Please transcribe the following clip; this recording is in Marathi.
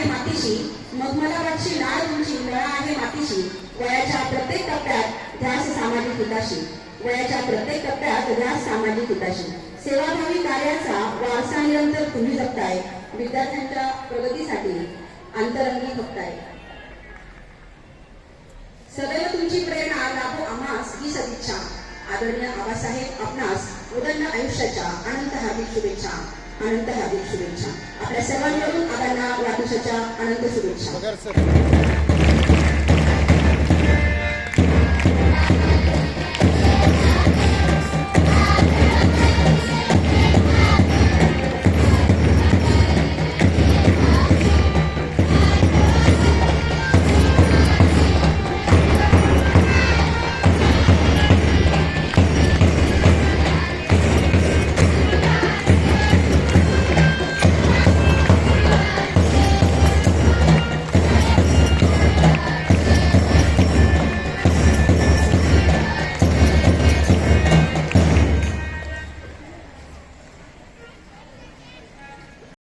आहे मातीशी. मग मला वाटशी लाल उंची नळा आहे मातीशी. वयाच्या प्रत्येक टप्प्यात ध्यास सामाजिक हिताशी. वयाच्या प्रत्येक टप्प्यात ध्यास सामाजिक हिताशी. सेवाभावी कार्याचा वारसा निरंतर तुम्ही जपताय. विद्यार्थ्यांच्या प्रगतीसाठी अंतरंगी बघताय सदैव तुमची प्रेरणा लाभो आम्हास ही सदिच्छा. आदरणीय आबासाहेब आपणास उदंड आयुष्याच्या अनंत हार्दिक शुभेच्छा. अनंत हार्दिक शुभेच्छा. आपल्या सर्वांकडून आबांना वाढदिवसाच्या अनंत शुभेच्छा सर.